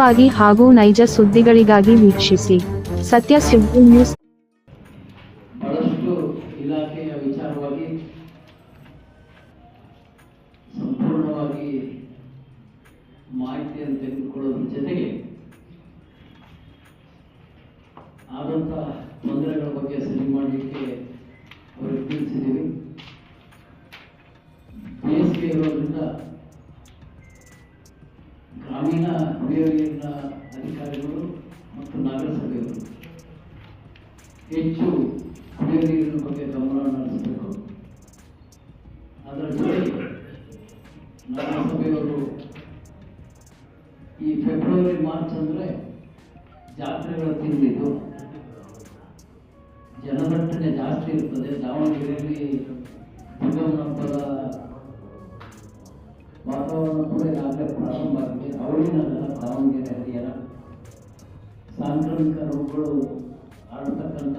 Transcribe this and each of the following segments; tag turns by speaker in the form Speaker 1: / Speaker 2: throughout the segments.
Speaker 1: ವಾಗಿ ಹಾಗೂ ನೈಜ ಸುದ್ದಿಗಳಿಗಾಗಿ ವೀಕ್ಷಿಸಿ. ಸತ್ಯ ಸುದ್ದಿ ನ್ಯೂಸ್.
Speaker 2: ಬಹಳಷ್ಟು ಇಲಾಖೆಯ ವಿಚಾರವಾಗಿ ಸಂಪೂರ್ಣವಾಗಿ ಮಾಹಿತಿಯನ್ನು ತೆಗೆದುಕೊಳ್ಳೋದ್ರ ಜೊತೆಗೆ ಆದಂತಹ ತೊಂದರೆಗಳ ಬಗ್ಗೆ ಸರಿ ಮಾಡಲಿಕ್ಕೆ ಕುಡಿಯುವ ಅಧಿಕಾರಿಗಳು ಮತ್ತು ನಗರಸಭೆಗಳು ಹೆಚ್ಚು ಕುಡಿಯುವ ನೀರಿನ ಬಗ್ಗೆ ಗಮನ ನಡೆಸಬೇಕು ಅದರ ಜೊತೆಗೆ ನಗರಸಭೆಯವರು ಈ ಫೆಬ್ರವರಿ ಮಾರ್ಚ್ ಅಂದರೆ ಜಾತ್ರೆಗಳ ತಿಂಗಳಿದ್ದು ಜನದಟ್ಟಣೆ ಜಾಸ್ತಿ ಇರ್ತದೆ. ದಾವಣಗೆರೆಯಲ್ಲಿ ದುರ್ಗಮ್ಮನ ಹಬ್ಬದ ವಾತಾವರಣ ಕೂಡ ಈಗಾಗಲೇ ಪ್ರಾರಂಭ ಆಗಿದೆ. ಅವಳಿನಗರ ದಾವಣಗೆರೆ ಹರಿಹರ ಸಾಂಕ್ರಾಮಿಕ ರೋಗಗಳು ಹರಡ್ತಕ್ಕಂಥ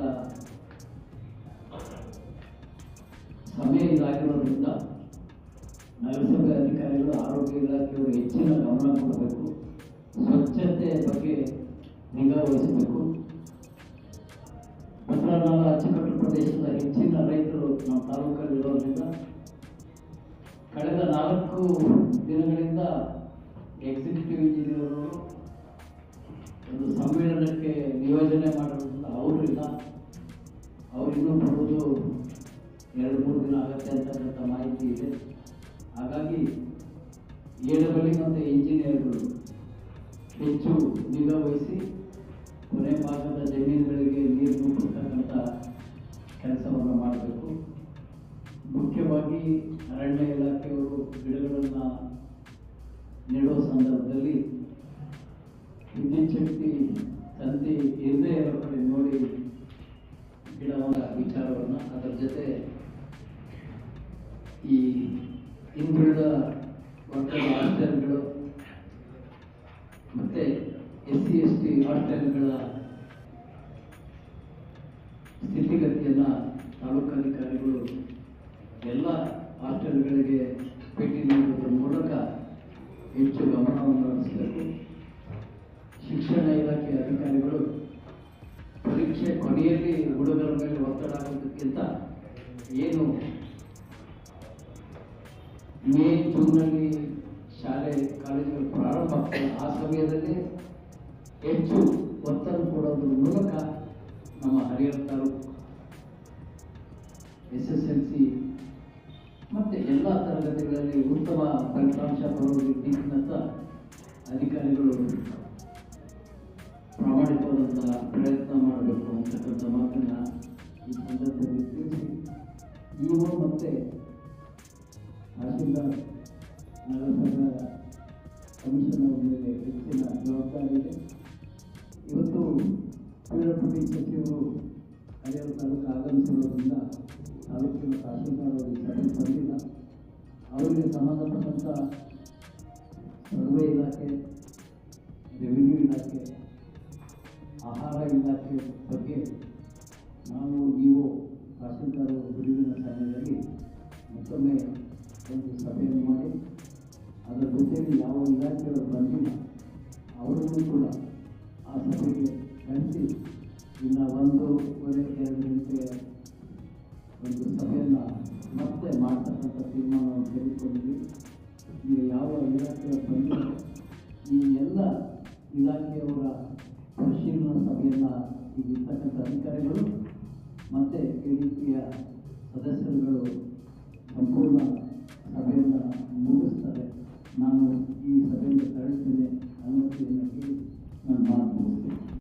Speaker 2: ಸಮಯ ಇದಾಗಿರೋದ್ರಿಂದ ನಗರಸಭೆ ಅಧಿಕಾರಿಗಳು, ಆರೋಗ್ಯ ಇಲಾಖೆಯವರು ಹೆಚ್ಚಿನ ಗಮನ ಕೊಡಬೇಕು. ಸ್ವಚ್ಛತೆ ಬಗ್ಗೆ ನಿಗಾ ವಹಿಸಬೇಕು. ಭದ್ರಾನಾಳ ಅಚ್ಚುಕಟ್ಟು ಪ್ರದೇಶದ ಹೆಚ್ಚಿನ ರೈತರು ನಮ್ಮ ತಾಲೂಕಲ್ಲಿ ಇರೋದ್ರಿಂದ ಕಳೆದ ನಾಲ್ಕು ದಿನಗಳಿಂದ ಎಕ್ಸಿಕ್ಯೂಟಿವ್ ಇಂಜಿನಿಯರ್ ಒಂದು ಸಮ್ಮೇಳನಕ್ಕೆ ನಿಯೋಜನೆ ಮಾಡೋದ್ರಿಂದ ಅವರು ಇಲ್ಲ. ಅವ್ರು ಇನ್ನೂ ಬರುವುದು ಎರಡು, ಮೂರು ದಿನ ಆಗತ್ತೆ ಅಂತಕ್ಕಂಥ ಮಾಹಿತಿ ಇದೆ. ಹಾಗಾಗಿ ಮತ್ತು ಇಂಜಿನಿಯರ್ಗಳು ಹೆಚ್ಚು ನಿಗಾ ವಹಿಸಿ ಕೊನೆ ಭಾಗದ ಜಮೀನುಗಳಿಗೆ ನೀರು ನುಗ್ಗತಕ್ಕಂಥ ಕೆಲಸವನ್ನು ಮಾಡಬೇಕು. ಮುಖ್ಯವಾಗಿ ಅರಣ್ಯ ಇಲಾಖೆಯವರು ಗಿಡಗಳನ್ನು ನೆಡುವ ಸಂದರ್ಭದಲ್ಲಿ ವಿದ್ಯುತ್ ಶಕ್ತಿ ತಂತಿ ಇಲ್ಲದೆ ಇರೋ ಕಡೆ ನೋಡಿ ಗಿಡವನ್ನ ವಿಚಾರವನ್ನು ಅದರ ಜೊತೆ ಈ ಹಿಂದುಳಿದ ವರ್ಗದ ಹಾಸ್ಟೆಲ್ಗಳು ಮತ್ತೆ ಎಸ್ ಸಿ ಎಸ್ ಟಿ ಹಾಸ್ಟೆಲ್ಗಳ ಸ್ಥಿತಿಗತಿಯನ್ನು ತಾಲೂಕಾಧಿಕಾರಿಗಳು ಎಲ್ಲ ಹಾಸ್ಟೆಲ್ಗಳಿಗೆ ಭೇಟಿ ನೀಡುವುದರ ಮೂಲಕ ಹೆಚ್ಚು ಗಮನವನ್ನು ಹರಿಸಬೇಕು. ಶಿಕ್ಷಣ ಇಲಾಖೆ ಅಧಿಕಾರಿಗಳು ಪರೀಕ್ಷೆ ಕೊನೆಯಲ್ಲಿ ಹುಡುಗರ ಮೇಲೆ ಒತ್ತಡ ಆಗೋದಕ್ಕಿಂತ ಏನು ಮೇ ಜೂನ್ನಲ್ಲಿ ಶಾಲೆ, ಕಾಲೇಜುಗಳು ಪ್ರಾರಂಭ ಆಗ್ತದೆ. ಆ ಸಮಯದಲ್ಲಿ ಹೆಚ್ಚು ಒತ್ತಡ ಕೊಡೋದ್ರ ಮೂಲಕ ನಮ್ಮ Harihar S S L C ಎಲ್ಲ ತರಗತಿಗಳಲ್ಲಿ ಉತ್ತಮ ಫಲಿತಾಂಶ ಬರುವ ದಿಕ್ಕಿನತ್ತ ಅಧಿಕಾರಿಗಳು ಪ್ರಾಮಾಣಿಕವಾದಂತಹ ಪ್ರಯತ್ನ ಮಾಡಬೇಕು ಅಂತಕ್ಕಂಥ ಮಾತನ್ನ ಈ ಸಂದರ್ಭದಲ್ಲಿ ತಿಳಿಸಿ. ಇಒ ಮತ್ತೆ ತಹಶೀಲ್ದಾರ್ ನಗರಸಭಾ ಕಮಿಷನರ್ ಮೇಲೆ ಹೆಚ್ಚಿನ ಜವಾಬ್ದಾರಿ ಇದೆ. ಇವತ್ತು ಪಿ ಸಚಿವರು ಹರಿಹರ ತಾಲೂಕು ಆಗಮಿಸಿರೋದ್ರಿಂದ ತಾಲೂಕಿನ ತಹಸೀಲ್ದಾರ್ ಅವರು ಈ ಸಭೆಗೆ ಬಂದಿಲ್ಲ. ಅವರಿಗೆ ಸಂಬಂಧಪಟ್ಟಂಥ ಸರ್ವೆ ಇಲಾಖೆ ರೆವಿನ್ಯೂ ಇಲಾಖೆ, ಆಹಾರ ಇಲಾಖೆ ಬಗ್ಗೆ ನಾವು ಇಒ ತಹಸೀಲ್ದಾರ್ ಬಿಡುವಿನ ಸಮಯದಲ್ಲಿ ಮತ್ತೊಮ್ಮೆ ಒಂದು ಸಭೆಯನ್ನು ಮಾಡಿ, ಅದರ ಜೊತೆಯಲ್ಲಿ ಯಾವ ಇಲಾಖೆಯವರು ಬಂದಿಲ್ಲ, ಅವರನ್ನು ಕೂಡ ಆ ಸಭೆಗೆ ಕಳಿಸಿ ಇನ್ನು ಒಂದೂವರೆ ತೀರ್ಮಾನವನ್ನು ತೆಗೆದುಕೊಂಡಿದ್ವಿ ಈಗ ಯಾವ ಇಲಾಖೆ ಬಂದು ಈ ಎಲ್ಲ ಇಲಾಖೆಯವರ ಪರಿಶೀಲನಾ ಸಭೆಯನ್ನು ಈಗ ಇರ್ತಕ್ಕಂಥ ಅಧಿಕಾರಿಗಳು ಮತ್ತು ಕೆ ಡಿ ಪಿಯ ಸದಸ್ಯರುಗಳು ಸಂಪೂರ್ಣ ಸಭೆಯನ್ನು ಮುಗಿಸ್ತಾರೆ. ನಾನು ಈ ಸಭೆಯಿಂದ ಕಳಿಸ್ತೇನೆ. ಅನುಮತಿಯನ್ನು ಕೇಳಿ ನಾನು